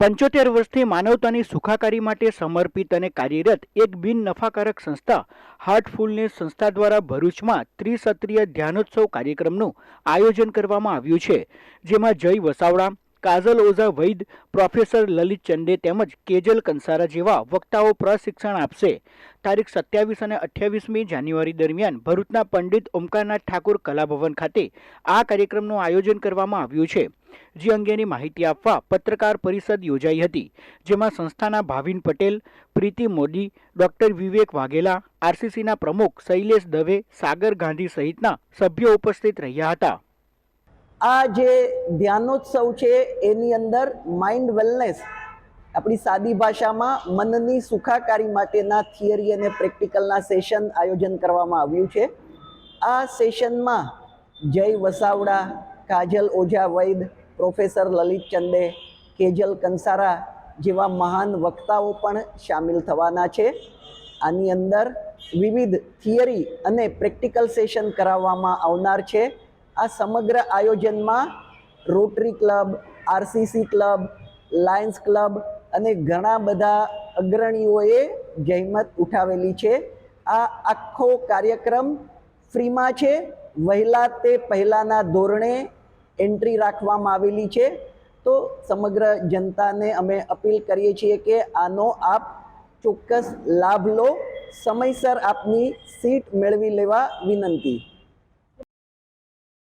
પંચોતેર વર્ષથી માનવતાની સુખાકારી માટે સમર્પિત અને કાર્યરત એક બિન નફાકારક સંસ્થા હાર્ટફુલનેસ સંસ્થા દ્વારા ભરૂચમાં ત્રિસત્રીય ધ્યાનોત્સવ કાર્યક્રમનું આયોજન કરવામાં આવ્યું છે, જેમાં જય વસાવડા કાજલ ઓઝા, વૈદ પ્રોફેસર લલિત ચંદે તેમજ કેજલ કંસારા જેવા વક્તાઓ પ્રશિક્ષણ આપશે. તારીખ સત્યાવીસ અને અઠ્યાવીસમી જાન્યુઆરી દરમિયાન ભરૂચના પંડિત ઓમકારનાથ ઠાકુર કલાભવન ખાતે આ કાર્યક્રમનું આયોજન કરવામાં આવ્યું છે. જે અંગેની માહિતી આપવા પત્રકાર પરિષદ યોજાઈ હતી, જેમાં સંસ્થાના ભાવિન પટેલ, પ્રીતિ મોદી, ડોક્ટર વિવેક વાઘેલા, આરસીસીના પ્રમુખ શૈલેષ દવે, સાગર ગાંધી સહિતના સભ્યો ઉપસ્થિત રહ્યા હતા. આ જે ધ્યાનોત્સવ છે, એની અંદર માઇન્ડ વેલનેસ આપણી સાદી ભાષામાં મનની સુખાકારી માટેના થિયરી અને પ્રેક્ટિકલના સેશન આયોજન કરવામાં આવ્યું છે. આ સેશનમાં જય વસાવડા, કાજલ ઓઝા વૈદ પ્રોફેસર લલિત ચંદે, કેજલ કંસારા જેવા મહાન વક્તાઓ પણ સામેલ થવાના છે. આની અંદર વિવિધ થિયરી અને પ્રેક્ટિકલ સેશન કરાવવામાં આવનાર છે. આ સમગ્ર આયોજનમાં Rotary club, RCC club, Lions club અને ઘણા બધા અગ્રણીઓએ જહેમત ઉઠાવેલી છે. આ આખો કાર્યક્રમ ફ્રીમાં છે. વહેલા તે પહેલાંના ધોરણે એન્ટ્રી રાખવામાં આવેલી છે. તો સમગ્ર જનતાને અમે અપીલ કરીએ છીએ કે આનો આપ ચોક્કસ લાભ લો. સમયસર આપની સીટ મેળવી લેવા વિનંતી.